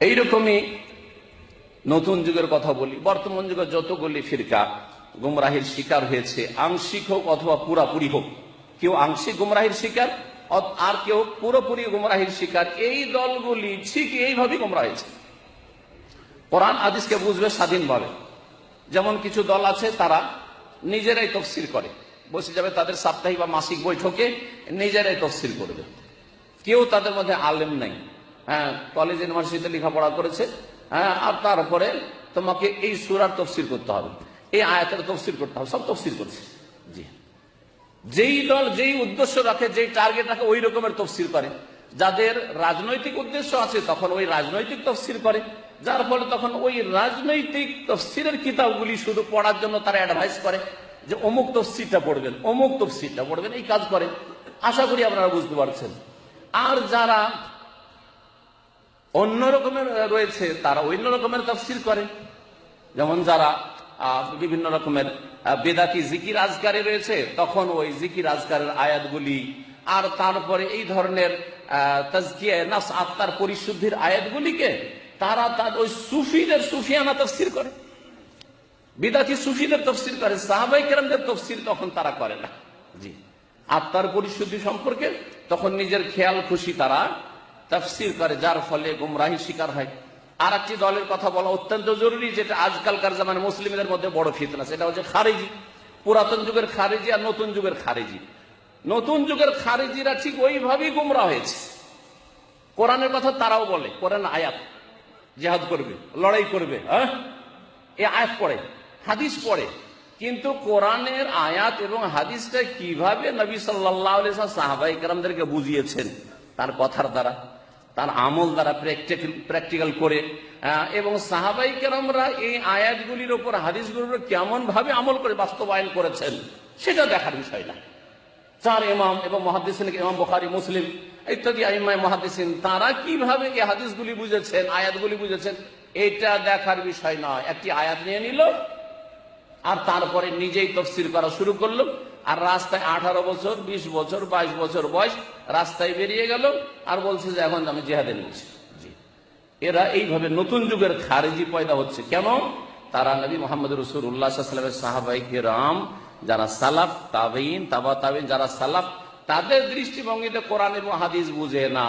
এইরকমই নতুন যুগের কথা বলি, বর্তমান যুগে যতগুলি ফিরকা, গুমরাহির শিকার হয়েছে, আংশিক হোক অথবা পুরাপুরি হোক। কেউ আংশিক গুমরাহির শিকার আর কেউ পুরোপুরি গুমরাহির শিকার। এই দলগুলি ঠিক এইভাবে গুমরা হয়েছে। কোরআন আদিসকে বুঝবে স্বাধীনভাবে। যেমন কিছু দল আছে, তারা নিজেরাই তফসিল করে। বসে যাবে তাদের সাপ্তাহিক বা মাসিক বৈঠকে নিজেরাই তফসিল করবে। কেউ তাদের মধ্যে আলেম নাই। হ্যাঁ কলেজ ইউনিভার্সিটিতে লেখাপড়া করেছে হ্যাঁ আর তারপরে তোমাকে এই সুরার তফসিল করতে হবে। এই আয়াতের তফসিল করতে হবে, সব তফসিল করছে। জি। যেই দল যেই উদ্দেশ্য রাখে, যেই টার্গেট রাখে, ওই রকমের তফসিল করে। যাদের রাজনৈতিক উদ্দেশ্য আছে, তখন ওই রাজনৈতিক তফসিল করে। যার ফলে তখন ওই রাজনৈতিক তফসিলের কিতাবগুলি শুধু পড়ার জন্য তারা অ্যাডভাইস করে যে, অমুক তফসিলটা পড়বেন, অমুক তফসিলটা পড়বেন, এই কাজ করে আশা করি আপনারা বুঝতে পারছেন। আর যারা অন্য রকমের রয়েছে, তারা অন্য রকমের তফসিল করে। যেমন যারা বিভিন্ন রকমের বেদাতি জিকির আজকারে রয়েছে, তখন ওই জিকির আজকারের আয়াতগুলি, আর তারপরে এই ধরনের নাফস আত্মার পরিশুদ্ধির আয়াতগুলিকে তারা তার ওই সুফিদের সুফিয়ানা তফসির করে। বিদাতি সুফিদের তফসির করে সাহাবাই কেরামদের তফসির তখন তারা করে না। জি। আত্মার পরিশুদ্ধি সম্পর্কে তখন নিজের খেয়াল খুশি তারা তফসির করে, যার ফলে গুমরাহি শিকার হয়। আর একটি দলের কথা বলা অত্যন্ত জরুরি, যেটা আজকালকার জামানে মুসলিমদের মধ্যে বড় ফিতনা, সেটা হচ্ছে খারেজি। পুরাতন যুগের খারেজি আর নতুন যুগের খারেজি। নতুন যুগের খারেজিরা ঠিক ওইভাবেই গুমরা হয়েছে। কোরআনের কথা তারাও বলে, কোরআন আয়াত, জেহাদ করবে, লড়াই করবে হ্যাঁ? এ আয়াত পড়ে, হাদিস পড়ে। কিন্তু কোরআনের আয়াত এবং হাদিসটা কীভাবে নবী সাল্লাহ সাহাবাই বুঝিয়েছেন, তার কথার দ্বারা? তার আমল দ্বারা প্র্যাকটিক্যাল করে এবং সাহাবাই কেরামরা এই আয়াতগুলির ওপর, হাদিসগুলির কেমন ভাবে আমল করে বাস্তবায়ন করেছেন, সেটা দেখার বিষয় না। চার ইমাম এবং মহাদিসিন, ইমাম বুখারি, মুসলিম, ইত্যাদি ইমাম মহাদিসিন, তারা কীভাবে এই হাদিসগুলি বুঝেছেন, আয়াতগুলি বুঝেছেন, এটা দেখার বিষয় নয়। একটি আয়াত নিয়ে নিল, আর তারপরে নিজেই তফসিল করা শুরু করল। আর রাস্তায় আঠারো বছর ২০ বছর ২২ বছর বয়স রাস্তায় বেরিয়ে গেল আর বলছে যে এখন আমি জেহাদে নিচ্ছি জি। এরা এইভাবে নতুন যুগের খারেজি পয়দা হচ্ছে। কেন? তারা নবী মোহাম্মদ রসুল উল্লাহামের সাহাবাই রাম যারা সালাফ তাবেইন তাবা তাবেইন যারা সালাফ তাদের দৃষ্টিভঙ্গিতে কোরআন এবং হাদিস বুঝে না।